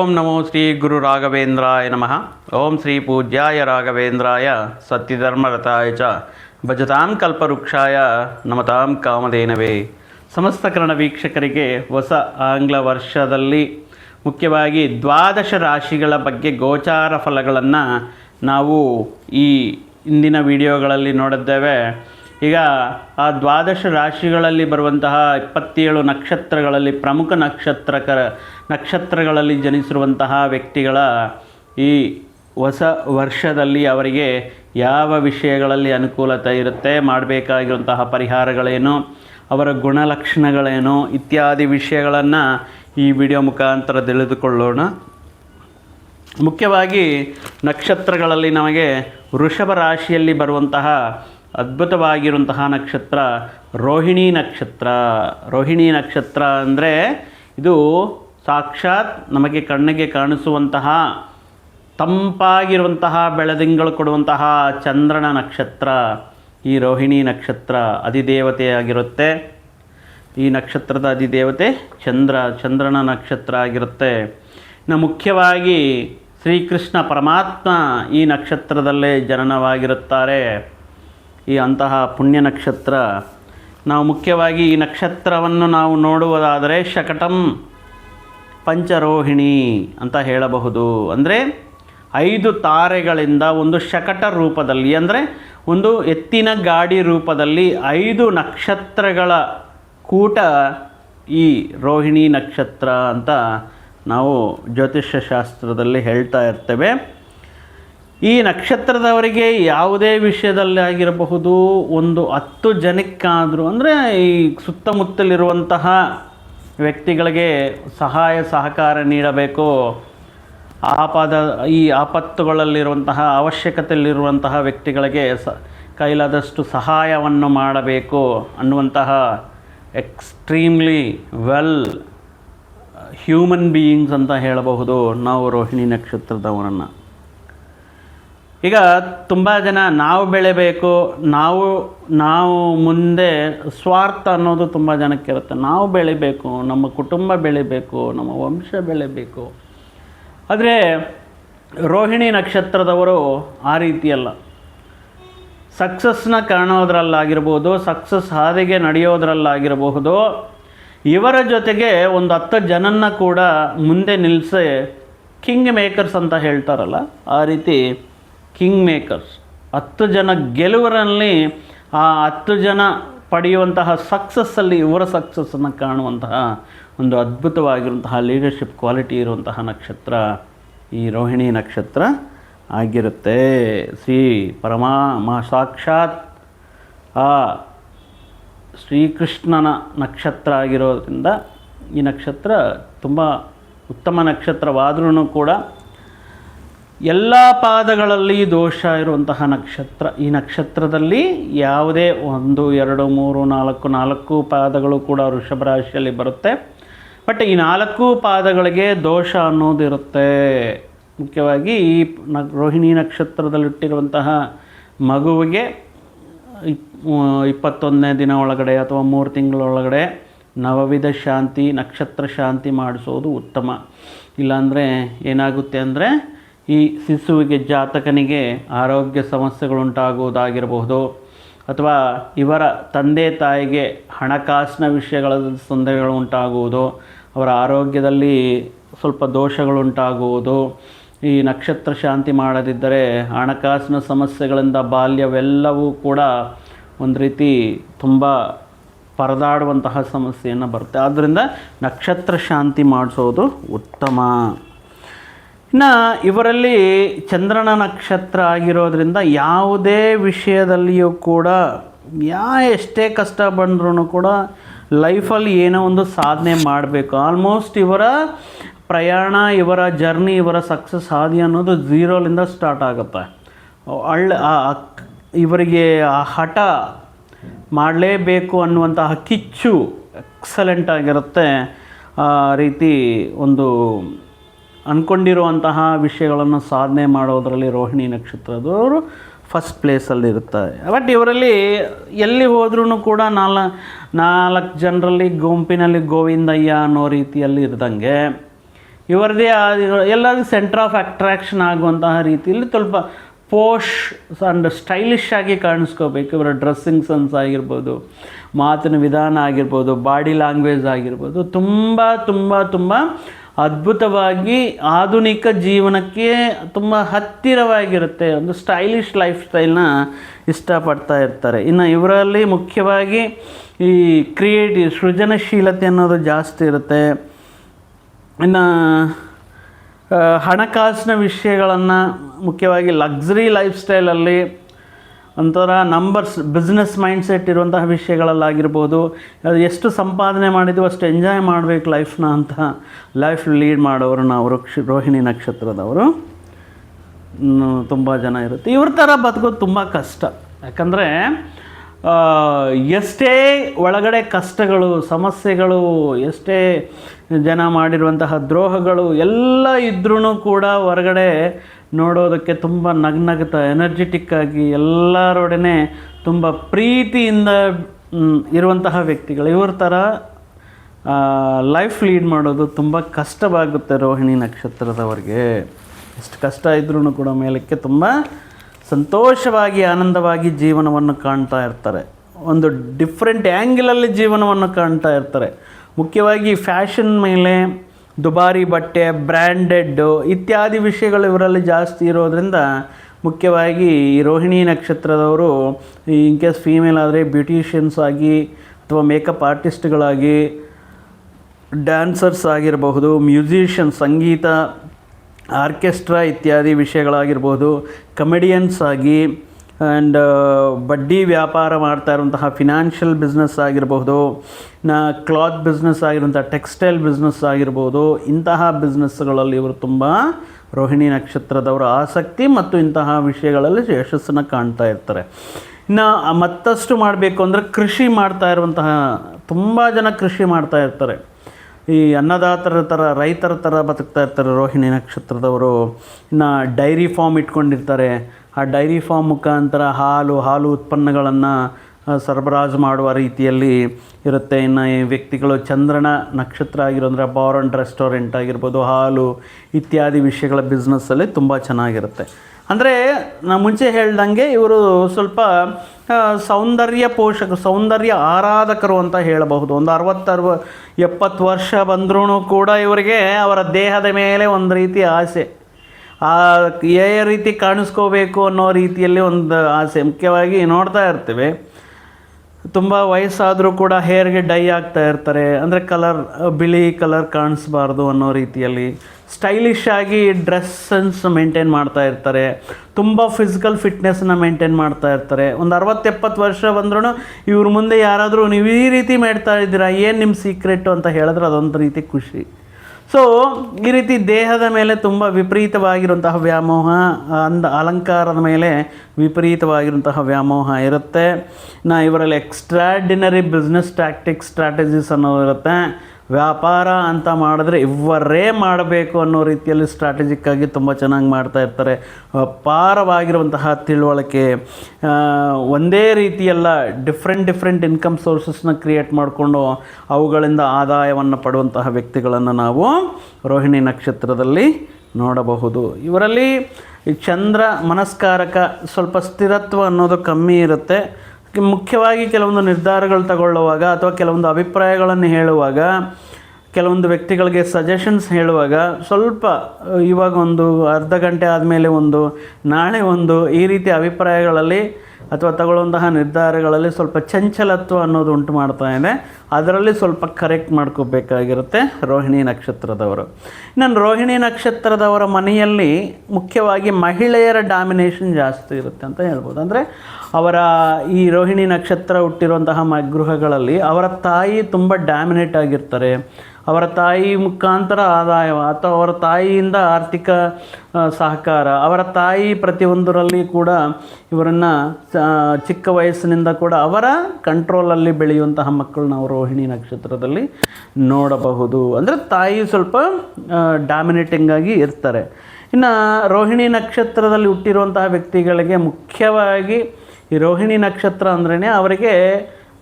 ಓಂ ನಮೋ ಶ್ರೀ ಗುರು ರಾಘವೇಂದ್ರಾಯ ನಮಃ. ಓಂ ಶ್ರೀ ಪೂಜ್ಯಾಯ ರಾಘವೇಂದ್ರಾಯ ಸತ್ಯಧರ್ಮರತಾಯ ಚ. ಭಜತಾಂ ಕಲ್ಪವೃಕ್ಷಾಯ ನಮತಾಂ ಕಾಮಧೇನವೇ. ಸಮಸ್ತ ಕರ್ಣ ವೀಕ್ಷಕರಿಗೆ ಹೊಸ ಆಂಗ್ಲ ವರ್ಷದಲ್ಲಿ ಮುಖ್ಯವಾಗಿ ದ್ವಾದಶ ರಾಶಿಗಳ ಬಗ್ಗೆ ಗೋಚಾರ ಫಲಗಳನ್ನು ನಾವು ಈ ಇಂದಿನ ವಿಡಿಯೋಗಳಲ್ಲಿ ನೋಡಿದ್ದೇವೆ. ಈಗ ಆ ದ್ವಾದಶ ರಾಶಿಗಳಲ್ಲಿ ಬರುವಂತಹ ಇಪ್ಪತ್ತೇಳು ನಕ್ಷತ್ರಗಳಲ್ಲಿ ಪ್ರಮುಖ ನಕ್ಷತ್ರಕರ ನಕ್ಷತ್ರಗಳಲ್ಲಿ ಜನಿಸಿರುವಂತಹ ವ್ಯಕ್ತಿಗಳ ಈ ಹೊಸ ವರ್ಷದಲ್ಲಿ ಅವರಿಗೆ ಯಾವ ವಿಷಯಗಳಲ್ಲಿ ಅನುಕೂಲತೆ ಇರುತ್ತೆ, ಮಾಡಬೇಕಾಗಿರುವಂತಹ ಪರಿಹಾರಗಳೇನು, ಅವರ ಗುಣಲಕ್ಷಣಗಳೇನು ಇತ್ಯಾದಿ ವಿಷಯಗಳನ್ನು ಈ ವಿಡಿಯೋ ಮುಖಾಂತರ ತಿಳಿದುಕೊಳ್ಳೋಣ. ಮುಖ್ಯವಾಗಿ ನಕ್ಷತ್ರಗಳಲ್ಲಿ ನಮಗೆ ವೃಷಭ ರಾಶಿಯಲ್ಲಿ ಬರುವಂತಹ ಅದ್ಭುತವಾಗಿರುವಂತಹ ನಕ್ಷತ್ರ ರೋಹಿಣಿ ನಕ್ಷತ್ರ. ರೋಹಿಣಿ ನಕ್ಷತ್ರ ಅಂದರೆ ಇದು ಸಾಕ್ಷಾತ್ ನಮಗೆ ಕಣ್ಣಿಗೆ ಕಾಣಿಸುವಂತಹ, ತಂಪಾಗಿರುವಂತಹ, ಬೆಳದಿಂಗಳು ಕೊಡುವಂತಹ ಚಂದ್ರನ ನಕ್ಷತ್ರ. ಈ ರೋಹಿಣಿ ನಕ್ಷತ್ರ ಅಧಿದೇವತೆಯಾಗಿರುತ್ತೆ. ಈ ನಕ್ಷತ್ರದ ಅಧಿದೇವತೆ ಚಂದ್ರ, ಚಂದ್ರನ ನಕ್ಷತ್ರ ಆಗಿರುತ್ತೆ. ಇನ್ನು ಮುಖ್ಯವಾಗಿ ಶ್ರೀಕೃಷ್ಣ ಪರಮಾತ್ಮ ಈ ನಕ್ಷತ್ರದಲ್ಲೇ ಜನನವಾಗಿರುತ್ತಾರೆ. ಈ ಅಂತಹ ಪುಣ್ಯ ನಕ್ಷತ್ರ. ನಾವು ಮುಖ್ಯವಾಗಿ ಈ ನಕ್ಷತ್ರವನ್ನು ನಾವು ನೋಡುವುದಾದರೆ ಶಕಟಂ ಪಂಚರೋಹಿಣಿ ಅಂತ ಹೇಳಬಹುದು. ಅಂದರೆ ಐದು ತಾರೆಗಳಿಂದ ಒಂದು ಶಕಟ ರೂಪದಲ್ಲಿ, ಅಂದರೆ ಒಂದು ಎತ್ತಿನ ಗಾಡಿ ರೂಪದಲ್ಲಿ ಐದು ನಕ್ಷತ್ರಗಳ ಕೂಟ ಈ ರೋಹಿಣಿ ನಕ್ಷತ್ರ ಅಂತ ನಾವು ಜ್ಯೋತಿಷ್ಯ ಶಾಸ್ತ್ರದಲ್ಲಿ ಹೇಳ್ತಾ ಇರ್ತೇವೆ. ಈ ನಕ್ಷತ್ರದವರಿಗೆ ಯಾವುದೇ ವಿಷಯದಲ್ಲಿ ಆಗಿರಬಹುದು, ಒಂದು ಹತ್ತು ಜನಕ್ಕಾದರೂ, ಅಂದರೆ ಈ ಸುತ್ತಮುತ್ತಲಿರುವಂತಹ ವ್ಯಕ್ತಿಗಳಿಗೆ ಸಹಾಯ, ಸಹಕಾರ ನೀಡಬೇಕು. ಆಪದ, ಈ ಆಪತ್ತುಗಳಲ್ಲಿರುವಂತಹ, ಅವಶ್ಯಕತೆಯಲ್ಲಿರುವಂತಹ ವ್ಯಕ್ತಿಗಳಿಗೆ ಸ, ಕೈಲಾದಷ್ಟು ಸಹಾಯವನ್ನು ಮಾಡಬೇಕು ಅನ್ನುವಂತಹ ಎಕ್ಸ್ಟ್ರೀಮ್ಲಿ ವೆಲ್ ಹ್ಯೂಮನ್ ಬೀಯಿಂಗ್ಸ್ ಅಂತ ಹೇಳಬಹುದು ನಾವು ರೋಹಿಣಿ ನಕ್ಷತ್ರದವರನ್ನು. ಈಗ ತುಂಬ ಜನ ನಾವು ಬೆಳೆಬೇಕು, ನಾವು ನಾವು ಮುಂದೆ ಸ್ವಾರ್ಥ ಅನ್ನೋದು ತುಂಬ ಜನಕ್ಕಿರುತ್ತೆ. ನಾವು ಬೆಳಿಬೇಕು, ನಮ್ಮ ಕುಟುಂಬ ಬೆಳಿಬೇಕು, ನಮ್ಮ ವಂಶ ಬೆಳಿಬೇಕು. ಆದರೆ ರೋಹಿಣಿ ನಕ್ಷತ್ರದವರು ಆ ರೀತಿಯಲ್ಲ. ಸಕ್ಸಸ್ನ ಕಾಣೋದ್ರಲ್ಲಾಗಿರ್ಬೋದು, ಸಕ್ಸಸ್ ಹಾದಿಗೆ ನಡೆಯೋದ್ರಲ್ಲಾಗಿರಬಹುದು. ಇವರ ಜೊತೆಗೆ ಒಂದು ಹತ್ತು ಜನನ್ನ ಕೂಡ ಮುಂದೆ ನಿಲ್ಲಿಸಿ ಕಿಂಗ್ ಮೇಕರ್ಸ್ ಅಂತ ಹೇಳ್ತಾರಲ್ಲ, ಆ ರೀತಿ ಕಿಂಗ್ ಮೇಕರ್ಸ್ ಹತ್ತು ಜನ ಗೆಲುವರಲ್ಲಿ ಆ ಹತ್ತು ಜನ ಪಡೆಯುವಂತಹ ಸಕ್ಸಸ್ಸಲ್ಲಿ ಇವರ ಸಕ್ಸಸ್ಸನ್ನು ಕಾಣುವಂತಹ ಒಂದು ಅದ್ಭುತವಾಗಿರುವಂತಹ ಲೀಡರ್ಶಿಪ್ ಕ್ವಾಲಿಟಿ ಇರುವಂತಹ ನಕ್ಷತ್ರ ಈ ರೋಹಿಣಿ ನಕ್ಷತ್ರ ಆಗಿರುತ್ತೆ. ಶ್ರೀ ಪರಮಾ ಮಾ ಸಾಕ್ಷಾತ್ ಆ ಶ್ರೀಕೃಷ್ಣನ ನಕ್ಷತ್ರ ಆಗಿರೋದ್ರಿಂದ ಈ ನಕ್ಷತ್ರ ತುಂಬ ಉತ್ತಮ ನಕ್ಷತ್ರವಾದ್ರೂ ಕೂಡ ಎಲ್ಲ ಪಾದಗಳಲ್ಲಿ ದೋಷ ಇರುವಂತಹ ನಕ್ಷತ್ರ, ಈ ನಕ್ಷತ್ರದಲ್ಲಿ ಯಾವುದೇ ಒಂದು, ಎರಡು, ಮೂರು, ನಾಲ್ಕು ನಾಲ್ಕು ಪಾದಗಳು ಕೂಡ ವೃಷಭ ರಾಶಿಯಲ್ಲಿ ಬರುತ್ತೆ. ಬಟ್ ಈ ನಾಲ್ಕು ಪಾದಗಳಿಗೆ ದೋಷ ಅನ್ನೋದಿರುತ್ತೆ. ಮುಖ್ಯವಾಗಿ ಈ ನ, ರೋಹಿಣಿ ನಕ್ಷತ್ರದಲ್ಲಿಟ್ಟಿರುವಂತಹ ಮಗುವಿಗೆ ಇಪ್ ಇಪ್ಪತ್ತೊಂದನೇ ದಿನ ಒಳಗಡೆ ಅಥವಾ ಮೂರು ತಿಂಗಳ ಒಳಗಡೆ ನವವಿಧ ಶಾಂತಿ, ನಕ್ಷತ್ರ ಶಾಂತಿ ಮಾಡಿಸೋದು ಉತ್ತಮ. ಇಲ್ಲಾಂದರೆ ಏನಾಗುತ್ತೆ ಅಂದರೆ ಈ ಶಿಶುವಿಗೆ ಜಾತಕನಿಗೆ ಆರೋಗ್ಯ ಸಮಸ್ಯೆಗಳುಂಟಾಗುವುದಾಗಿರಬಹುದು. ಅಥವಾ ಇವರ ತಂದೆ ತಾಯಿಗೆ ಹಣಕಾಸಿನ ವಿಷಯಗಳ ತೊಂದರೆಗಳು ಉಂಟಾಗುವುದು ಅವರ ಆರೋಗ್ಯದಲ್ಲಿ ಸ್ವಲ್ಪ ದೋಷಗಳುಂಟಾಗುವುದು, ಈ ನಕ್ಷತ್ರ ಶಾಂತಿ ಮಾಡದಿದ್ದರೆ ಹಣಕಾಸಿನ ಸಮಸ್ಯೆಗಳಿಂದ ಬಾಲ್ಯವೆಲ್ಲವೂ ಕೂಡ ಒಂದು ರೀತಿ ತುಂಬ ಪರದಾಡುವಂತಹ ಸಮಸ್ಯೆಯನ್ನು ಬರುತ್ತೆ. ಆದ್ದರಿಂದ ನಕ್ಷತ್ರ ಶಾಂತಿ ಮಾಡಿಸೋದು ಉತ್ತಮ. ಇನ್ನು ಇವರಲ್ಲಿ ಚಂದ್ರನ ನಕ್ಷತ್ರ ಆಗಿರೋದ್ರಿಂದ ಯಾವುದೇ ವಿಷಯದಲ್ಲಿಯೂ ಕೂಡ ಯಾ ಎಷ್ಟೇ ಕಷ್ಟ ಬಂದ್ರೂ ಕೂಡ ಲೈಫಲ್ಲಿ ಏನೋ ಒಂದು ಸಾಧನೆ ಮಾಡಬೇಕು. ಆಲ್ಮೋಸ್ಟ್ ಇವರ ಪ್ರಯಾಣ, ಇವರ ಜರ್ನಿ, ಇವರ ಸಕ್ಸಸ್ ಆದಿ ಅನ್ನೋದು ಝೀರೋಲಿಂದ ಸ್ಟಾರ್ಟ್ ಆಗುತ್ತೆ. ಅಳ್ಳ ಇವರಿಗೆ ಆ ಹಠ ಮಾಡಲೇಬೇಕು ಅನ್ನುವಂತಹ ಕಿಚ್ಚು ಎಕ್ಸಲೆಂಟ್ ಆಗಿರುತ್ತೆ ಆ ರೀತಿ ಒಂದು ಅಂದ್ಕೊಂಡಿರುವಂತಹ ವಿಷಯಗಳನ್ನು ಸಾಧನೆ ಮಾಡೋದರಲ್ಲಿ ರೋಹಿಣಿ ನಕ್ಷತ್ರದವರು ಫಸ್ಟ್ ಪ್ಲೇಸಲ್ಲಿ ಇರ್ತಾರೆ ಬಟ್ ಇವರಲ್ಲಿ ಎಲ್ಲಿ ಹೋದ್ರೂ ಕೂಡ ನಾಲ್, ನಾಲ್ಕು ಜನರಲ್ಲಿ ಗುಂಪಿನಲ್ಲಿ ಗೋವಿಂದಯ್ಯ ಅನ್ನೋ ರೀತಿಯಲ್ಲಿ ಇರ್ದಂಗೆ ಇವರದೇ ಎಲ್ಲರಿಗೂ ಸೆಂಟರ್ ಆಫ್ ಅಟ್ರಾಕ್ಷನ್ ಆಗುವಂತಹ ರೀತಿಯಲ್ಲಿ ಸ್ವಲ್ಪ ಪೋಷ್ ಅಂಡ್ ಸ್ಟೈಲಿಶ್ ಆಗಿ ಕಾಣಿಸ್ಕೋಬೇಕು. ಇವರ ಡ್ರೆಸ್ಸಿಂಗ್ ಸೆನ್ಸ್ ಆಗಿರ್ಬೋದು, ಮಾತಿನ ವಿಧಾನ ಆಗಿರ್ಬೋದು ಬಾಡಿ ಲ್ಯಾಂಗ್ವೇಜ್ ಆಗಿರ್ಬೋದು, ತುಂಬ ತುಂಬ ತುಂಬ ಅದ್ಭುತವಾಗಿ ಆಧುನಿಕ ಜೀವನಕ್ಕೆ ತುಂಬ ಹತ್ತಿರವಾಗಿರುತ್ತೆ, ಒಂದು ಸ್ಟೈಲಿಶ್ ಲೈಫ್ ಸ್ಟೈಲ್ನ ಇಷ್ಟಪಡ್ತಾ ಇರ್ತಾರೆ. ಇನ್ನು ಇವರಲ್ಲಿ ಮುಖ್ಯವಾಗಿ ಈ ಕ್ರಿಯೇಟಿವ್ ಸೃಜನಶೀಲತೆ ಅನ್ನೋದು ಜಾಸ್ತಿ ಇರುತ್ತೆ. ಇನ್ನು ಹಣಕಾಸಿನ ವಿಷಯಗಳನ್ನು ಮುಖ್ಯವಾಗಿ ಲಕ್ಸುರಿ ಲೈಫ್ ಸ್ಟೈಲಲ್ಲಿ ಒಂಥರ ನಂಬರ್ಸ್ ಬಿಸ್ನೆಸ್ ಮೈಂಡ್ಸೆಟ್ ಇರುವಂತಹ ವಿಷಯಗಳಲ್ಲಾಗಿರ್ಬೋದು. ಅದು ಎಷ್ಟು ಸಂಪಾದನೆ ಮಾಡಿದ್ವು ಅಷ್ಟು ಎಂಜಾಯ್ ಮಾಡಬೇಕು ಲೈಫ್ನ ಅಂತ ಲೈಫ್ ಲೀಡ್ ಮಾಡೋರು ನಾವು ರೋಹಿಣಿ ನಕ್ಷತ್ರದವರು. ತುಂಬ ಜನ ಇರುತ್ತೆ. ಇವ್ರ ಥರ ಬದುಕೋದು ತುಂಬ ಕಷ್ಟ. ಯಾಕಂದರೆ ಎಷ್ಟೇ ಒಳಗಡೆ ಕಷ್ಟಗಳು, ಸಮಸ್ಯೆಗಳು, ಎಷ್ಟೇ ಜನ ಮಾಡಿರುವಂತಹ ದ್ರೋಹಗಳು ಎಲ್ಲ ಇದ್ರೂ ಕೂಡ ಹೊರಗಡೆ ನೋಡೋದಕ್ಕೆ ತುಂಬ ನಗ್ನಗ್ತಾ ಎನರ್ಜೆಟಿಕ್ ಆಗಿ ಎಲ್ಲರೊಡನೆ ತುಂಬ ಪ್ರೀತಿಯಿಂದ ಇರುವಂತಹ ವ್ಯಕ್ತಿಗಳು. ಇವ್ರ ಥರ ಲೈಫ್ ಲೀಡ್ ಮಾಡೋದು ತುಂಬ ಕಷ್ಟವಾಗುತ್ತೆ ರೋಹಿಣಿ ನಕ್ಷತ್ರದವರಿಗೆ. ಎಷ್ಟು ಕಷ್ಟ ಇದ್ರೂ ಕೂಡ ಮೇಲಕ್ಕೆ ತುಂಬ ಸಂತೋಷವಾಗಿ, ಆನಂದವಾಗಿ ಜೀವನವನ್ನು ಕಾಣ್ತಾ ಇರ್ತಾರೆ. ಒಂದು ಡಿಫ್ರೆಂಟ್ ಆ್ಯಂಗಲಲ್ಲಿ ಜೀವನವನ್ನು ಕಾಣ್ತಾ ಇರ್ತಾರೆ. ಮುಖ್ಯವಾಗಿ ಫ್ಯಾಷನ್ ಮೇಲೆ ದುಬಾರಿ ಬಟ್ಟೆ ಬ್ರ್ಯಾಂಡೆಡ್ಡು ಇತ್ಯಾದಿ ವಿಷಯಗಳು ಇವರಲ್ಲಿ ಜಾಸ್ತಿ ಇರೋದರಿಂದ ಮುಖ್ಯವಾಗಿ ಈ ರೋಹಿಣಿ ನಕ್ಷತ್ರದವರು ಇನ್ ಕೇಸ್ ಫೀಮೇಲ್ ಆದರೆ ಬ್ಯೂಟಿಷಿಯನ್ಸ್ ಆಗಿ ಅಥವಾ ಮೇಕಪ್ ಆರ್ಟಿಸ್ಟ್ಗಳಾಗಿ ಡ್ಯಾನ್ಸರ್ಸ್ ಆಗಿರಬಹುದು, ಮ್ಯೂಸಿಷಿಯನ್, ಸಂಗೀತ, ಆರ್ಕೆಸ್ಟ್ರಾ ಇತ್ಯಾದಿ ವಿಷಯಗಳಾಗಿರ್ಬೋದು ಕಮೆಡಿಯನ್ಸ್ ಆಗಿ ಆ್ಯಂಡ್ ಬಡ್ಡಿ ವ್ಯಾಪಾರ ಮಾಡ್ತಾ ಇರುವಂತಹ ಫಿನಾನ್ಷಿಯಲ್ ಬಿಸ್ನೆಸ್ ಆಗಿರಬಹುದು, ನಾ ಕ್ಲಾತ್ ಬಿಸ್ನೆಸ್ ಆಗಿರುವಂಥ ಟೆಕ್ಸ್ಟೈಲ್ ಬಿಸ್ನೆಸ್ ಆಗಿರ್ಬೋದು, ಇಂತಹ ಬಿಸ್ನೆಸ್ಗಳಲ್ಲಿ ಇವರು ತುಂಬ ರೋಹಿಣಿ ನಕ್ಷತ್ರದವರ ಆಸಕ್ತಿ ಮತ್ತು ಇಂತಹ ವಿಷಯಗಳಲ್ಲಿ ಯಶಸ್ಸನ್ನು ಕಾಣ್ತಾ ಇರ್ತಾರೆ. ಇನ್ನು ಮತ್ತಷ್ಟು ಮಾಡಬೇಕು ಅಂದರೆ ಕೃಷಿ ಮಾಡ್ತಾ ಇರುವಂತಹ, ತುಂಬ ಜನ ಕೃಷಿ ಮಾಡ್ತಾ ಇರ್ತಾರೆ. ಈ ಅನ್ನದಾತರ ಥರ ರೈತರ ಥರ ಬದುಕ್ತಾ ಇರ್ತಾರೆ ರೋಹಿಣಿ ನಕ್ಷತ್ರದವರು. ಇನ್ನು ಡೈರಿ ಫಾರ್ಮ್ ಇಟ್ಕೊಂಡಿರ್ತಾರೆ. ಆ ಡೈರಿ ಫಾರ್ಮ್ ಮುಖಾಂತರ ಹಾಲು ಹಾಲು ಉತ್ಪನ್ನಗಳನ್ನು ಸರಬರಾಜು ಮಾಡುವ ರೀತಿಯಲ್ಲಿ ಇರುತ್ತೆ. ಇನ್ನು ಈ ವ್ಯಕ್ತಿಗಳು ಚಂದ್ರನ ನಕ್ಷತ್ರ ಆಗಿರೋಂದ್ರೆ ಬಾರ್ ರೆಸ್ಟೋರೆಂಟ್ ಆಗಿರ್ಬೋದು, ಹಾಲು ಇತ್ಯಾದಿ ವಿಷಯಗಳ ಬಿಸ್ನೆಸ್ಸಲ್ಲಿ ತುಂಬ ಚೆನ್ನಾಗಿರುತ್ತೆ. ಅಂದರೆ ನಾ ಮುಂಚೆ ಹೇಳ್ದಂಗೆ ಇವರು ಸ್ವಲ್ಪ ಸೌಂದರ್ಯ ಪೋಷಕ, ಸೌಂದರ್ಯ ಆರಾಧಕರು ಅಂತ ಹೇಳಬಹುದು. ಒಂದು ಅರವತ್ತರವ, ಎಪ್ಪತ್ತು ವರ್ಷ ಬಂದ್ರೂ ಕೂಡ ಇವರಿಗೆ ಅವರ ದೇಹದ ಮೇಲೆ ಒಂದು ರೀತಿ ಆಸೆ. ಯಾವ ರೀತಿ ಕಾಣಿಸ್ಕೋಬೇಕು ಅನ್ನೋ ರೀತಿಯಲ್ಲಿ ಒಂದು ಆಸೆ. ಮುಖ್ಯವಾಗಿ ನೋಡ್ತಾ ಇರ್ತೀವಿ. ತುಂಬ ವಯಸ್ಸಾದರೂ ಕೂಡ ಹೇರ್ಗೆ ಡೈ ಆಗ್ತಾ ಇರ್ತಾರೆ. ಅಂದರೆ ಕಲರ್ ಬಿಳಿ ಕಲರ್ ಕಾಣಿಸ್ಬಾರ್ದು ಅನ್ನೋ ರೀತಿಯಲ್ಲಿ ಸ್ಟೈಲಿಶ್ ಆಗಿ ಡ್ರೆಸ್ ಸೆನ್ಸ್ ಮೇಂಟೈನ್ ಮಾಡ್ತಾ ಇರ್ತಾರೆ. ತುಂಬ ಫಿಸಿಕಲ್ ಫಿಟ್ನೆಸ್ನ ಮೇಂಟೈನ್ ಮಾಡ್ತಾ ಇರ್ತಾರೆ. ಒಂದು ಅರವತ್ತೆಪ್ಪತ್ತು ವರ್ಷ ಬಂದ್ರೂ ಇವ್ರ ಮುಂದೆ ಯಾರಾದರೂ ನೀವು ಈ ರೀತಿ ಮಾಡ್ತಾ ಇದ್ದೀರಾ, ಏನು ನಿಮ್ಮ ಸೀಕ್ರೆಟು ಅಂತ ಹೇಳಿದ್ರೆ ಅದೊಂದು ರೀತಿ ಖುಷಿ. ಸೊ ಈ ರೀತಿ ದೇಹದ ಮೇಲೆ ತುಂಬ ವಿಪರೀತವಾಗಿರುವಂತಹ ವ್ಯಾಮೋಹ ಅಂದ ಅಲಂಕಾರದ ಮೇಲೆ ವಿಪರೀತವಾಗಿರುವಂತಹ ವ್ಯಾಮೋಹ ಇರುತ್ತೆ. ನಾ ಇವರಲ್ಲಿ ಎಕ್ಸ್ಟ್ರಾಡಿನರಿ ಬಿಸ್ನೆಸ್ ಟ್ಯಾಕ್ಟಿಕ್ಸ್ ಸ್ಟ್ರಾಟಜೀಸ್ ಅನ್ನೋದು ಇರುತ್ತೆ. ವ್ಯಾಪಾರ ಅಂತ ಮಾಡಿದ್ರೆ ಇವರೇ ಮಾಡಬೇಕು ಅನ್ನೋ ರೀತಿಯಲ್ಲಿ ಸ್ಟ್ರಾಟಜಿಕ್ಕಾಗಿ ತುಂಬ ಚೆನ್ನಾಗಿ ಮಾಡ್ತಾ ಇರ್ತಾರೆ. ಅಪಾರವಾಗಿರುವಂತಹ ತಿಳುವಳಿಕೆ ಒಂದೇ ರೀತಿಯೆಲ್ಲ ಡಿಫ್ರೆಂಟ್ ಡಿಫ್ರೆಂಟ್ ಇನ್ಕಮ್ ಸೋರ್ಸಸ್ನ ಕ್ರಿಯೇಟ್ ಮಾಡಿಕೊಂಡು ಅವುಗಳಿಂದ ಆದಾಯವನ್ನು ಪಡುವಂತಹ ವ್ಯಕ್ತಿಗಳನ್ನು ನಾವು ರೋಹಿಣಿ ನಕ್ಷತ್ರದಲ್ಲಿ ನೋಡಬಹುದು. ಇವರಲ್ಲಿ ಈ ಚಂದ್ರ ಮನಸ್ಕಾರಕ ಸ್ವಲ್ಪ ಸ್ಥಿರತ್ವ ಅನ್ನೋದು ಕಮ್ಮಿ ಇರುತ್ತೆ. ಮುಖ್ಯವಾಗಿ ಕೆಲವೊಂದು ನಿರ್ಧಾರಗಳು ತಗೊಳ್ಳುವಾಗ ಅಥವಾ ಕೆಲವೊಂದು ಅಭಿಪ್ರಾಯಗಳನ್ನು ಹೇಳುವಾಗ, ಕೆಲವೊಂದು ವ್ಯಕ್ತಿಗಳಿಗೆ ಸಜೆಷನ್ಸ್ ಹೇಳುವಾಗ ಸ್ವಲ್ಪ ಇವಾಗ ಒಂದು ಅರ್ಧ ಗಂಟೆ ಆದಮೇಲೆ ಒಂದು, ನಾಳೆ ಒಂದು ಈ ರೀತಿ ಅಭಿಪ್ರಾಯಗಳಲ್ಲಿ ಅಥವಾ ತಗೊಳ್ಳುವಂತಹ ನಿರ್ಧಾರಗಳಲ್ಲಿ ಸ್ವಲ್ಪ ಚಂಚಲತ್ವ ಅನ್ನೋದು ಉಂಟು ಮಾಡ್ತಾ ಇದೆ. ಅದರಲ್ಲಿ ಸ್ವಲ್ಪ ಕರೆಕ್ಟ್ ಮಾಡ್ಕೋಬೇಕಾಗಿರುತ್ತೆ ರೋಹಿಣಿ ನಕ್ಷತ್ರದವರು. ಇನ್ನು ರೋಹಿಣಿ ನಕ್ಷತ್ರದವರ ಮನೆಯಲ್ಲಿ ಮುಖ್ಯವಾಗಿ ಮಹಿಳೆಯರ ಡಾಮಿನೇಷನ್ ಜಾಸ್ತಿ ಇರುತ್ತೆ ಅಂತ ಹೇಳ್ಬೋದು. ಅಂದರೆ ಅವರ ಈ ರೋಹಿಣಿ ನಕ್ಷತ್ರ ಹುಟ್ಟಿರುವಂತಹ ಮ, ಗೃಹಗಳಲ್ಲಿ ಅವರ ತಾಯಿ ತುಂಬ ಡ್ಯಾಮಿನೇಟ್ ಆಗಿರ್ತಾರೆ. ಅವರ ತಾಯಿ ಮುಖಾಂತರ ಆದಾಯ ಅಥವಾ ಅವರ ತಾಯಿಯಿಂದ ಆರ್ಥಿಕ ಸಹಕಾರ. ಅವರ ತಾಯಿ ಪ್ರತಿಯೊಂದರಲ್ಲಿ ಕೂಡ ಇವರನ್ನು ಚಿಕ್ಕ ವಯಸ್ಸಿನಿಂದ ಕೂಡ ಅವರ ಕಂಟ್ರೋಲಲ್ಲಿ ಬೆಳೆಯುವಂತಹ ಮಕ್ಕಳನ್ನ ನಾವು ರೋಹಿಣಿ ನಕ್ಷತ್ರದಲ್ಲಿ ನೋಡಬಹುದು. ಅಂದರೆ ತಾಯಿ ಸ್ವಲ್ಪ ಡಾಮಿನೇಟಿಂಗ್ ಆಗಿ ಇರ್ತಾರೆ. ಇನ್ನು ರೋಹಿಣಿ ನಕ್ಷತ್ರದಲ್ಲಿ ಹುಟ್ಟಿರುವಂತಹ ವ್ಯಕ್ತಿಗಳಿಗೆ ಮುಖ್ಯವಾಗಿ ಈ ರೋಹಿಣಿ ನಕ್ಷತ್ರ ಅಂದ್ರೇ ಅವರಿಗೆ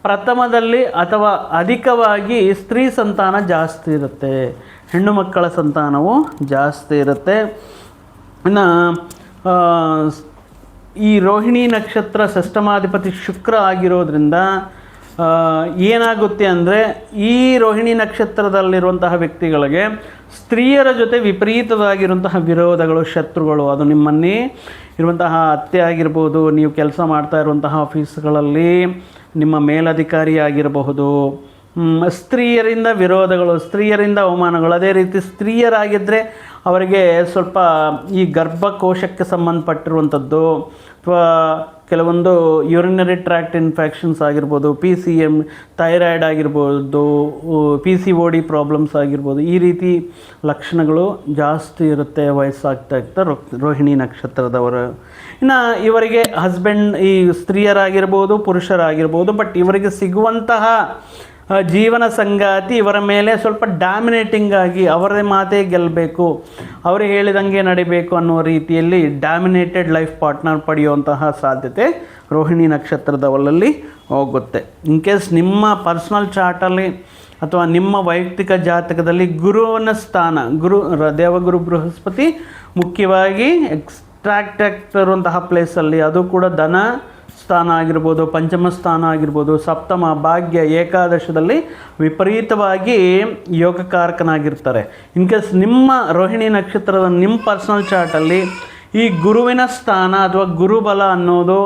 ಪ್ರಥಮದಲ್ಲಿ ಅಥವಾ ಅಧಿಕವಾಗಿ ಸ್ತ್ರೀ ಸಂತಾನ ಜಾಸ್ತಿ ಇರುತ್ತೆ. ಹೆಣ್ಣು ಮಕ್ಕಳ ಸಂತಾನವು ಜಾಸ್ತಿ ಇರುತ್ತೆ. ಇನ್ನು ಈ ರೋಹಿಣಿ ನಕ್ಷತ್ರ ಷಷ್ಠಮಾಧಿಪತಿ ಶುಕ್ರ ಆಗಿರೋದ್ರಿಂದ ಏನಾಗುತ್ತೆ ಅಂದರೆ, ಈ ರೋಹಿಣಿ ನಕ್ಷತ್ರದಲ್ಲಿರುವಂತಹ ವ್ಯಕ್ತಿಗಳಿಗೆ ಸ್ತ್ರೀಯರ ಜೊತೆ ವಿಪರೀತವಾಗಿರುವಂತಹ ವಿರೋಧಗಳು, ಶತ್ರುಗಳು, ಅದು ನಿಮ್ಮನ್ನೇ ಇರುವಂತಹ ಅತ್ತೆ ಆಗಿರ್ಬೋದು, ನೀವು ಕೆಲಸ ಮಾಡ್ತಾ ಇರುವಂತಹ ಆಫೀಸ್ಗಳಲ್ಲಿ ನಿಮ್ಮ ಮೇಲಧಿಕಾರಿಯಾಗಿರಬಹುದು. ಸ್ತ್ರೀಯರಿಂದ ವಿರೋಧಗಳು, ಸ್ತ್ರೀಯರಿಂದ ಅವಮಾನಗಳು, ಅದೇ ರೀತಿ ಸ್ತ್ರೀಯರಾಗಿದ್ದರೆ ಅವರಿಗೆ ಸ್ವಲ್ಪ ಈ ಗರ್ಭಕೋಶಕ್ಕೆ ಸಂಬಂಧಪಟ್ಟಿರುವಂಥದ್ದು, ಅಥವಾ ಕೆಲವೊಂದು ಯೂರಿನರಿ ಟ್ರ್ಯಾಕ್ಟ್ ಇನ್ಫೆಕ್ಷನ್ಸ್ ಆಗಿರ್ಬೋದು ಪಿ ಸಿ ಎಂ ಥೈರಾಯ್ಡ್ ಆಗಿರ್ಬೋದು P C O D problems ಆಗಿರ್ಬೋದು, ಈ ರೀತಿ ಲಕ್ಷಣಗಳು ಜಾಸ್ತಿ ಇರುತ್ತೆ ವಯಸ್ಸಾಗ್ತಾ ಇರ್ತಾ ರೋಹಿಣಿ ನಕ್ಷತ್ರದವರು. ಇನ್ನು ಇವರಿಗೆ ಹಸ್ಬೆಂಡ್ ಈ ಸ್ತ್ರೀಯರಾಗಿರ್ಬೋದು, ಪುರುಷರಾಗಿರ್ಬೋದು ಬಟ್ ಇವರಿಗೆ ಸಿಗುವಂತಹ ಜೀವನ ಸಂಗಾತಿ ಇವರ ಮೇಲೆ ಸ್ವಲ್ಪ ಡಾಮಿನೇಟಿಂಗ್ ಆಗಿ ಅವರೇ ಮಾತೇ ಗೆಲ್ಲಬೇಕು ಅವರು ಹೇಳಿದಂಗೆ ನಡಿಬೇಕು ಅನ್ನೋ ರೀತಿಯಲ್ಲಿ ಡಾಮಿನೇಟೆಡ್ ಲೈಫ್ ಪಾರ್ಟ್ನರ್ ಪಡೆಯುವಂತಹ ಸಾಧ್ಯತೆ ರೋಹಿಣಿ ನಕ್ಷತ್ರದವರಲ್ಲಿ ಹೋಗುತ್ತೆ. ಇನ್ ಕೇಸ್ ನಿಮ್ಮ ಪರ್ಸ್ನಲ್ ಚಾರ್ಟಲ್ಲಿ ಅಥವಾ ನಿಮ್ಮ ವೈಯಕ್ತಿಕ ಜಾತಕದಲ್ಲಿ ಗುರುವನ ಸ್ಥಾನ, ಗುರು, ದೇವಗುರು ಬೃಹಸ್ಪತಿ ಮುಖ್ಯವಾಗಿ ಎಕ್ಸ್ಟ್ರಾಕ್ಟ್ ತರುವಂತಹ ಪ್ಲೇಸಲ್ಲಿ ಅದು ಕೂಡ ಧನ ಸ್ಥಾನ ಆಗಿರ್ಬೋದು, ಪಂಚಮ ಸ್ಥಾನ ಆಗಿರ್ಬೋದು, ಸಪ್ತಮ, ಭಾಗ್ಯ, ಏಕಾದಶದಲ್ಲಿ ವಿಪರೀತವಾಗಿ ಯೋಗಕಾರಕನಾಗಿರ್ತಾರೆ. ಇನ್ ಕೇಸ್ ನಿಮ್ಮ ರೋಹಿಣಿ ನಕ್ಷತ್ರದ ನಿಮ್ಮ ಪರ್ಸನಲ್ ಚಾರ್ಟಲ್ಲಿ ಈ ಗುರುವಿನ ಸ್ಥಾನ ಅಥವಾ ಗುರುಬಲ ಅನ್ನೋದು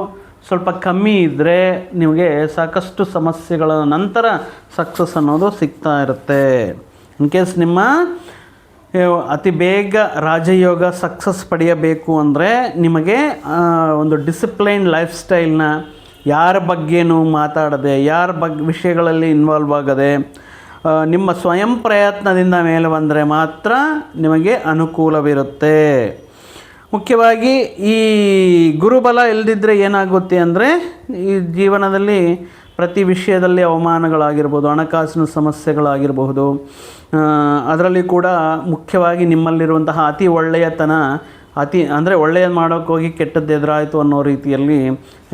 ಸ್ವಲ್ಪ ಕಮ್ಮಿ ಇದ್ದರೆ ನಿಮಗೆ ಸಾಕಷ್ಟು ಸಮಸ್ಯೆಗಳ ನಂತರ ಸಕ್ಸಸ್ ಅನ್ನೋದು ಸಿಗ್ತಾ ಇರುತ್ತೆ. ಇನ್ ಕೇಸ್ ನಿಮ್ಮ ಅತಿ ಬೇಗ ರಾಜಯೋಗ ಸಕ್ಸಸ್ ಪಡೆಯಬೇಕು ಅಂದರೆ ನಿಮಗೆ ಒಂದು ಡಿಸಿಪ್ಲೈನ್ ಲೈಫ್ ಸ್ಟೈಲ್ನ ಯಾರ ಬಗ್ಗೆನೂ ಮಾತಾಡದೆ, ಯಾರ ಬಗ್ಗೆ ವಿಷಯಗಳಲ್ಲಿ ಇನ್ವಾಲ್ವ್ ಆಗದೆ ನಿಮ್ಮ ಸ್ವಯಂ ಪ್ರಯತ್ನದಿಂದ ಮೇಲೆ ಬಂದರೆ ಮಾತ್ರ ನಿಮಗೆ ಅನುಕೂಲವಿರುತ್ತೆ. ಮುಖ್ಯವಾಗಿ ಈ ಗುರುಬಲ ಇಲ್ಲದಿದ್ದರೆ ಏನಾಗುತ್ತೆ ಅಂದರೆ, ಈ ಜೀವನದಲ್ಲಿ ಪ್ರತಿ ವಿಷಯದಲ್ಲಿ ಅವಮಾನಗಳಾಗಿರ್ಬೋದು, ಹಣಕಾಸಿನ ಸಮಸ್ಯೆಗಳಾಗಿರಬಹುದು ಅದರಲ್ಲಿ ಕೂಡ ಮುಖ್ಯವಾಗಿ ನಿಮ್ಮಲ್ಲಿರುವಂತಹ ಅತಿ ಒಳ್ಳೆಯತನ, ಅತಿ, ಅಂದರೆ ಒಳ್ಳೆಯದು ಮಾಡೋಕ್ಕೋಗಿ ಕೆಟ್ಟದ್ದು ಎದುರಾಯಿತು ಅನ್ನೋ ರೀತಿಯಲ್ಲಿ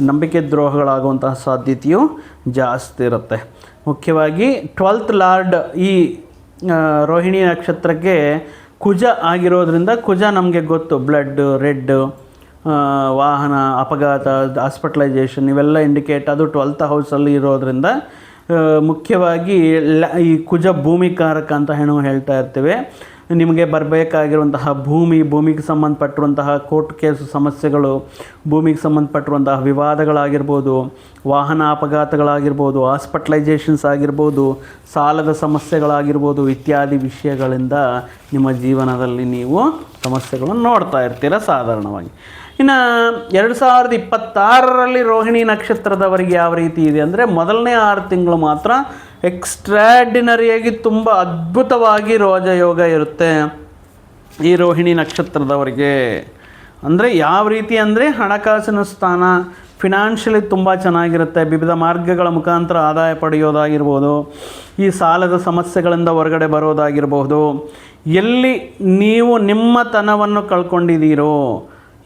ನಂಬಿಕೆ ದ್ರೋಹಗಳಾಗುವಂತಹ ಸಾಧ್ಯತೆಯು ಜಾಸ್ತಿ ಇರುತ್ತೆ. ಮುಖ್ಯವಾಗಿ ಟ್ವೆಲ್ತ್ ಲಾರ್ಡ್ ಈ ರೋಹಿಣಿ ನಕ್ಷತ್ರಕ್ಕೆ ಕುಜ ಆಗಿರೋದ್ರಿಂದ ಕುಜ ನಮಗೆ ಗೊತ್ತು, ಬ್ಲಡ್, ರೆಡ್ ವಾಹನ ಅಪಘಾತ ಹಾಸ್ಪಿಟಲೈಸೇಷನ್ ಇವೆಲ್ಲ ಇಂಡಿಕೇಟ್ ಅದು ಟ್ವೆಲ್ತ್ ಹೌಸಲ್ಲಿ ಇರೋದ್ರಿಂದ ಮುಖ್ಯವಾಗಿ ಈ ಕುಜ ಭೂಮಿಕಾರಕ ಅಂತ ಹೇಳೋ ಹೇಳ್ತಾ ಇರ್ತೇವೆ. ನಿಮಗೆ ಬರಬೇಕಾಗಿರುವಂತಹ ಭೂಮಿ, ಭೂಮಿಗೆ ಸಂಬಂಧಪಟ್ಟಿರುವಂತಹ ಕೋರ್ಟ್ ಕೇಸ್ ಸಮಸ್ಯೆಗಳು, ಭೂಮಿಗೆ ಸಂಬಂಧಪಟ್ಟಿರುವಂತಹ ವಿವಾದಗಳಾಗಿರ್ಬೋದು, ವಾಹನ ಅಪಘಾತಗಳಾಗಿರ್ಬೋದು ಹಾಸ್ಪಿಟಲೈಸೇಷನ್ಸ್ ಆಗಿರ್ಬೋದು, ಸಾಲದ ಸಮಸ್ಯೆಗಳಾಗಿರ್ಬೋದು ಇತ್ಯಾದಿ ವಿಷಯಗಳಿಂದ ನಿಮ್ಮ ಜೀವನದಲ್ಲಿ ನೀವು ಸಮಸ್ಯೆಗಳನ್ನು ನೋಡ್ತಾ ಇರ್ತೀರ ಸಾಧಾರಣವಾಗಿ. ಇನ್ನು ಎರಡು ಸಾವಿರದ ಇಪ್ಪತ್ತಾರರಲ್ಲಿ ರೋಹಿಣಿ ನಕ್ಷತ್ರದವರಿಗೆ ಯಾವ ರೀತಿ ಇದೆ ಅಂದರೆ ಮೊದಲನೇ ಆರು ತಿಂಗಳು ಮಾತ್ರ ಎಕ್ಸ್ಟ್ರಾಡಿನರಿಯಾಗಿ ತುಂಬ ಅದ್ಭುತವಾಗಿ ರೋಜಯೋಗ ಇರುತ್ತೆ ಈ ರೋಹಿಣಿ ನಕ್ಷತ್ರದವರಿಗೆ. ಅಂದರೆ ಯಾವ ರೀತಿ ಅಂದರೆ ಹಣಕಾಸಿನ ಸ್ಥಾನ ಫಿನಾನ್ಷಿಯಲಿ ತುಂಬ ಚೆನ್ನಾಗಿರುತ್ತೆ, ವಿವಿಧ ಮಾರ್ಗಗಳ ಮುಖಾಂತರ ಆದಾಯ ಪಡೆಯೋದಾಗಿರ್ಬೋದು, ಈ ಸಾಲದ ಸಮಸ್ಯೆಗಳಿಂದ ಹೊರಗಡೆ ಬರೋದಾಗಿರ್ಬೋದು. ಎಲ್ಲಿ ನೀವು ನಿಮ್ಮತನವನ್ನು ಕಳ್ಕೊಂಡಿದ್ದೀರೋ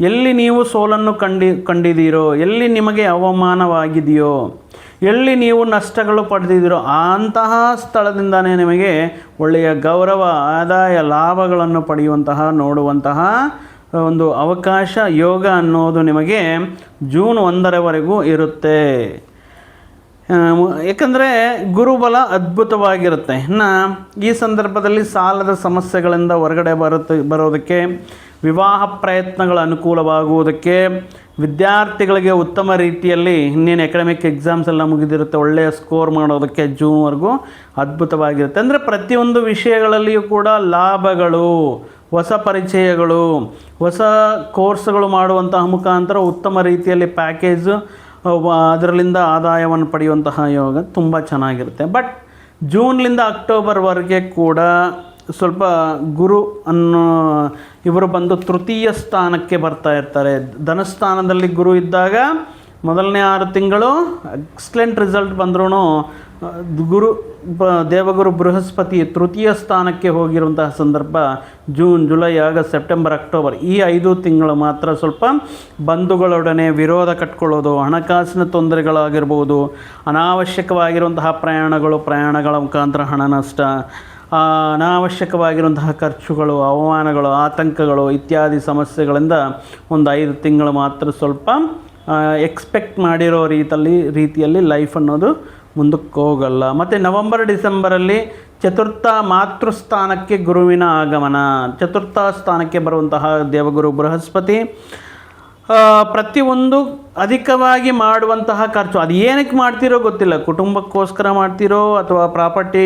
ಎಲ್ಲಿ ನೀವು ಸೋಲನ್ನು ಕಂಡಿ, ಕಂಡಿದ್ದೀರೋ, ಎಲ್ಲಿ ನಿಮಗೆ ಅವಮಾನವಾಗಿದೆಯೋ, ಎಲ್ಲಿ ನೀವು ನಷ್ಟಗಳು ಪಡೆದಿದ್ದೀರೋ, ಅಂತಹ ಸ್ಥಳದಿಂದನೇ ನಿಮಗೆ ಒಳ್ಳೆಯ ಗೌರವ, ಆದಾಯ, ಲಾಭಗಳನ್ನು ಪಡೆಯುವಂತಹ, ನೋಡುವಂತಹ ಒಂದು ಅವಕಾಶ, ಯೋಗ ಅನ್ನೋದು ನಿಮಗೆ ಜೂನ್ ಒಂದರವರೆಗೂ ಇರುತ್ತೆ. ಏಕೆಂದರೆ ಗುರುಬಲ ಅದ್ಭುತವಾಗಿರುತ್ತೆ. ಇನ್ನು ಈ ಸಂದರ್ಭದಲ್ಲಿ ಸಾಲದ ಸಮಸ್ಯೆಗಳಿಂದ ಹೊರಗಡೆ ಬರುತ್ತೆ, ಬರೋದಕ್ಕೆ ವಿವಾಹ ಪ್ರಯತ್ನಗಳ ಅನುಕೂಲವಾಗುವುದಕ್ಕೆ ವಿದ್ಯಾರ್ಥಿಗಳಿಗೆ ಉತ್ತಮ ರೀತಿಯಲ್ಲಿ ಇನ್ನೇನು ಎಕಡೆಮಿಕ್ ಎಕ್ಸಾಮ್ಸ್ ಎಲ್ಲ ಮುಗಿದಿರುತ್ತೆ, ಒಳ್ಳೆಯ ಸ್ಕೋರ್ ಮಾಡೋದಕ್ಕೆ ಜೂನ್ವರೆಗೂ ಅದ್ಭುತವಾಗಿರುತ್ತೆ. ಅಂದರೆ ಪ್ರತಿಯೊಂದು ವಿಷಯಗಳಲ್ಲಿಯೂ ಕೂಡ ಲಾಭಗಳು, ಹೊಸ ಪರಿಚಯಗಳು, ಹೊಸ ಕೋರ್ಸ್ಗಳು ಮಾಡುವಂತಹ ಮುಖಾಂತರ ಉತ್ತಮ ರೀತಿಯಲ್ಲಿ ಪ್ಯಾಕೇಜು ಅದರಲ್ಲಿಂದ ಆದಾಯವನ್ನು ಪಡೆಯುವಂತಹ ಯೋಗ ತುಂಬ ಚೆನ್ನಾಗಿರುತ್ತೆ. ಬಟ್ ಜೂನ್ಲಿಂದ ಅಕ್ಟೋಬರ್ವರೆಗೆ ಕೂಡ ಸ್ವಲ್ಪ ಗುರು ಅನ್ನೋ ಇವರು ಬಂದು ತೃತೀಯ ಸ್ಥಾನಕ್ಕೆ ಬರ್ತಾ ಇರ್ತಾರೆ. ಧನಸ್ಥಾನದಲ್ಲಿ ಗುರು ಇದ್ದಾಗ ಮೊದಲನೇ ಆರು ತಿಂಗಳು ಎಕ್ಸ್ಲೆಂಟ್ ರಿಸಲ್ಟ್ ಬಂದ್ರೂ ಗುರು, ಬ, ದೇವಗುರು ಬೃಹಸ್ಪತಿ ತೃತೀಯ ಸ್ಥಾನಕ್ಕೆ ಹೋಗಿರುವಂತಹ ಸಂದರ್ಭ June, July, August, September, October ಈ ಐದು ತಿಂಗಳು ಮಾತ್ರ ಸ್ವಲ್ಪ ಬಂಧುಗಳೊಡನೆ ವಿರೋಧ ಕಟ್ಕೊಳ್ಳೋದು, ಹಣಕಾಸಿನ ತೊಂದರೆಗಳಾಗಿರ್ಬೋದು, ಅನಾವಶ್ಯಕವಾಗಿರುವಂತಹ ಪ್ರಯಾಣಗಳು, ಪ್ರಯಾಣಗಳ ಮುಖಾಂತರ ಹಣ ನಷ್ಟ ಅನಾವಶ್ಯಕವಾಗಿರುವಂತಹ ಖರ್ಚುಗಳು, ಅವಮಾನಗಳು, ಆತಂಕಗಳು ಇತ್ಯಾದಿ ಸಮಸ್ಯೆಗಳಿಂದ ಒಂದು ಐದು ತಿಂಗಳು ಮಾತ್ರ ಸ್ವಲ್ಪ ಎಕ್ಸ್ಪೆಕ್ಟ್ ಮಾಡಿರೋ ರೀತಿಯಲ್ಲಿ ರೀತಿಯಲ್ಲಿ ಲೈಫ್ ಅನ್ನೋದು ಮುಂದಕ್ಕೆ ಹೋಗಲ್ಲ. ಮತ್ತು ನವಂಬರ್, ಡಿಸೆಂಬರಲ್ಲಿ ಚತುರ್ಥ ಮಾತೃಸ್ಥಾನಕ್ಕೆ ಗುರುವಿನ ಆಗಮನ. ಚತುರ್ಥ ಸ್ಥಾನಕ್ಕೆ ಬರುವಂತಹ ದೇವಗುರು ಬೃಹಸ್ಪತಿ ಪ್ರತಿಯೊಂದು ಅಧಿಕವಾಗಿ ಮಾಡುವಂತಹ ಖರ್ಚು. ಅದು ಏನಕ್ಕೆ ಮಾಡ್ತಿರೋ ಗೊತ್ತಿಲ್ಲ. ಕುಟುಂಬಕ್ಕೋಸ್ಕರ ಮಾಡ್ತಿರೋ ಅಥವಾ ಪ್ರಾಪರ್ಟಿ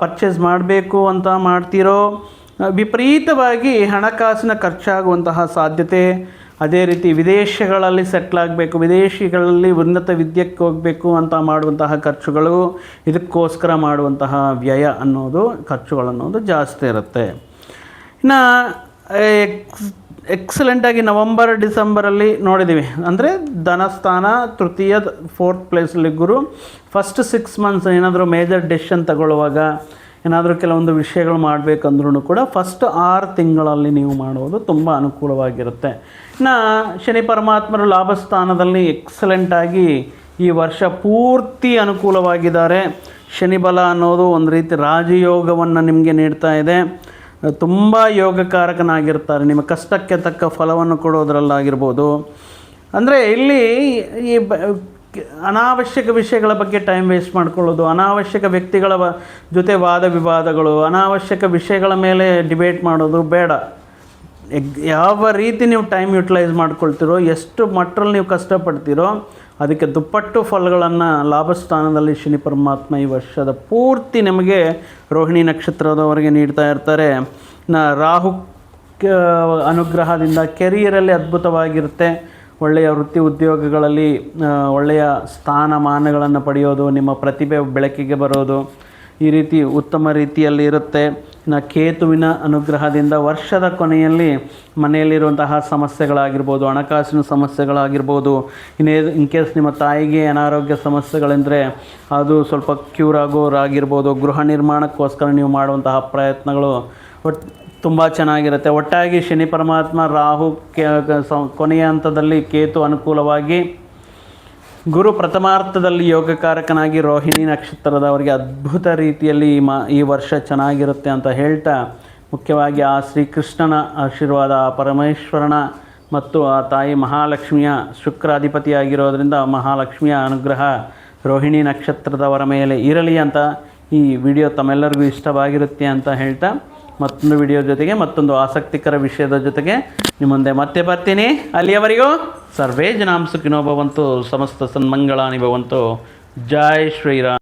ಪರ್ಚೇಸ್ ಮಾಡಬೇಕು ಅಂತ ಮಾಡ್ತಿರೋ ವಿಪರೀತವಾಗಿ ಹಣಕಾಸಿನ ಖರ್ಚಾಗುವಂತಹ ಸಾಧ್ಯತೆ. ಅದೇ ರೀತಿ ವಿದೇಶಗಳಲ್ಲಿ ಸೆಟ್ಲ್ ಆಗಬೇಕು, ವಿದೇಶಿಗಳಲ್ಲಿ ಉನ್ನತ ವಿದ್ಯೆಗೆ ಹೋಗಬೇಕು ಅಂತ ಮಾಡುವಂತಹ ಖರ್ಚುಗಳು, ಇದಕ್ಕೋಸ್ಕರ ಮಾಡುವಂತಹ ವ್ಯಯ ಅನ್ನೋದು ಖರ್ಚುಗಳನ್ನೋದು ಜಾಸ್ತಿ ಇರುತ್ತೆ. ಇನ್ನು ಎಕ್ಸಲೆಂಟಾಗಿ ನವಂಬರ್ ಡಿಸೆಂಬರಲ್ಲಿ ನೋಡಿದ್ದೀವಿ ಅಂದರೆ ಧನಸ್ಥಾನ, ತೃತೀಯ ಫೋರ್ತ್ ಪ್ಲೇಸಲ್ಲಿ ಗುರು. ಫಸ್ಟ್ ಸಿಕ್ಸ್ ಮಂತ್ಸ್ ಏನಾದರೂ ಮೇಜರ್ ಡೆಸಿಷನ್ ತಗೊಳ್ಳುವಾಗ ಏನಾದರೂ ಕೆಲವೊಂದು ವಿಷಯಗಳು ಮಾಡಬೇಕಂದ್ರೂ ಕೂಡ ಫಸ್ಟ್ ಆರು ತಿಂಗಳಲ್ಲಿ ನೀವು ಮಾಡುವುದು ತುಂಬ ಅನುಕೂಲವಾಗಿರುತ್ತೆ. ಇನ್ನು ಶನಿ ಪರಮಾತ್ಮರು ಲಾಭಸ್ಥಾನದಲ್ಲಿ ಎಕ್ಸಲೆಂಟಾಗಿ ಈ ವರ್ಷ ಪೂರ್ತಿ ಅನುಕೂಲವಾಗಿದ್ದಾರೆ. ಶನಿಬಲ ಅನ್ನೋದು ಒಂದು ರೀತಿ ರಾಜಯೋಗವನ್ನು ನಿಮಗೆ ನೀಡ್ತಾ ಇದೆ. ತುಂಬ ಯೋಗಕಾರಕನಾಗಿರ್ತಾರೆ. ನಿಮ್ಮ ಕಷ್ಟಕ್ಕೆ ತಕ್ಕ ಫಲವನ್ನು ಕೊಡೋದ್ರಲ್ಲಾಗಿರ್ಬೋದು. ಅಂದರೆ ಇಲ್ಲಿ ಈ ಅನಾವಶ್ಯಕ ವಿಷಯಗಳ ಬಗ್ಗೆ ಟೈಮ್ ವೇಸ್ಟ್ ಮಾಡ್ಕೊಳ್ಳೋದು, ಅನಾವಶ್ಯಕ ವ್ಯಕ್ತಿಗಳ ಜೊತೆ ವಾದ ವಿವಾದಗಳು, ಅನಾವಶ್ಯಕ ವಿಷಯಗಳ ಮೇಲೆ ಡಿಬೇಟ್ ಮಾಡೋದು ಬೇಡ. ಯಾವ ರೀತಿ ನೀವು ಟೈಮ್ ಯುಟಿಲೈಸ್ ಮಾಡ್ಕೊಳ್ತೀರೋ, ಎಷ್ಟು ಮಟ್ಟರಲ್ಲಿ ನೀವು ಕಷ್ಟಪಡ್ತೀರೋ ಅದಕ್ಕೆ ದುಪ್ಪಟ್ಟು ಫಲಗಳನ್ನು ಲಾಭಸ್ಥಾನದಲ್ಲಿ ಶನಿ ಪರಮಾತ್ಮ ಈ ವರ್ಷದ ಪೂರ್ತಿ ನಿಮಗೆ ರೋಹಿಣಿ ನಕ್ಷತ್ರದವರೆಗೆ ನೀಡ್ತಾ ಇರ್ತಾರೆ. ರಾಹು ಅನುಗ್ರಹದಿಂದ ಕೆರಿಯರಲ್ಲಿ ಅದ್ಭುತವಾಗಿರುತ್ತೆ. ಒಳ್ಳೆಯ ವೃತ್ತಿ ಉದ್ಯೋಗಗಳಲ್ಲಿ ಒಳ್ಳೆಯ ಸ್ಥಾನಮಾನಗಳನ್ನು ಪಡೆಯೋದು, ನಿಮ್ಮ ಪ್ರತಿಭೆ ಬೆಳಕಿಗೆ ಬರೋದು ಈ ರೀತಿ ಉತ್ತಮ ರೀತಿಯಲ್ಲಿ ಇರುತ್ತೆ. ಇನ್ನು ಕೇತುವಿನ ಅನುಗ್ರಹದಿಂದ ವರ್ಷದ ಕೊನೆಯಲ್ಲಿ ಮನೆಯಲ್ಲಿರುವಂತಹ ಸಮಸ್ಯೆಗಳಾಗಿರ್ಬೋದು, ಹಣಕಾಸಿನ ಸಮಸ್ಯೆಗಳಾಗಿರ್ಬೋದು, ಇನ್ನೇ ಇನ್ ಕೇಸ್ ನಿಮ್ಮ ತಾಯಿಗೆ ಅನಾರೋಗ್ಯ ಸಮಸ್ಯೆಗಳೆಂದರೆ ಅದು ಸ್ವಲ್ಪ ಕ್ಯೂರ್ ಆಗೋರಾಗಿರ್ಬೋದು, ಗೃಹ ನಿರ್ಮಾಣಕ್ಕೋಸ್ಕರ ನೀವು ಮಾಡುವಂತಹ ಪ್ರಯತ್ನಗಳು ಒಟ್, ತುಂಬ ಚೆನ್ನಾಗಿರುತ್ತೆ. ಒಟ್ಟಾಗಿ ಶನಿ ಪರಮಾತ್ಮ ರಾಹು ಕೊನೆಯ ಹಂತದಲ್ಲಿ ಕೇತು ಅನುಕೂಲವಾಗಿ ಗುರು ಪ್ರಥಮಾರ್ಥದಲ್ಲಿ ಯೋಗಕಾರಕನಾಗಿ ರೋಹಿಣಿ ನಕ್ಷತ್ರದವರಿಗೆ ಅದ್ಭುತ ರೀತಿಯಲ್ಲಿ ಈ ಮಾ ಈ ವರ್ಷ ಚೆನ್ನಾಗಿರುತ್ತೆ ಅಂತ ಹೇಳ್ತಾ ಮುಖ್ಯವಾಗಿ ಆ ಶ್ರೀಕೃಷ್ಣನ ಆಶೀರ್ವಾದ, ಆ ಪರಮೇಶ್ವರನ ಮತ್ತು ಆ ತಾಯಿ ಮಹಾಲಕ್ಷ್ಮಿಯ ಶುಕ್ರಾಧಿಪತಿಯಾಗಿರೋದ್ರಿಂದ ಮಹಾಲಕ್ಷ್ಮಿಯ ಅನುಗ್ರಹ ರೋಹಿಣಿ ನಕ್ಷತ್ರದವರ ಮೇಲೆ ಇರಲಿ ಅಂತ ಈ ವಿಡಿಯೋ ತಮ್ಮೆಲ್ಲರಿಗೂ ಇಷ್ಟವಾಗಿರುತ್ತೆ ಅಂತ ಹೇಳ್ತಾ ಮತ್ತೊಂದು ವಿಡಿಯೋ ಜೊತೆಗೆ ಮತ್ತೊಂದು ಆಸಕ್ತಿಕರ ವಿಷಯದ ಜೊತೆಗೆ ನಿಮ್ಮ ಮುಂದೆ ಮತ್ತೆ ಬರ್ತೀನಿ. ಅಲ್ಲಿಯವರೆಗೂ ಸರ್ವೇ ಜನಾಂಸುಖಿನೋ ಭವಂತು, ಸಮಸ್ತ ಸನ್ಮಂಗಳಾನಿ ಭವಂತು. ಜೈ ಶ್ರೀರಾಮ್.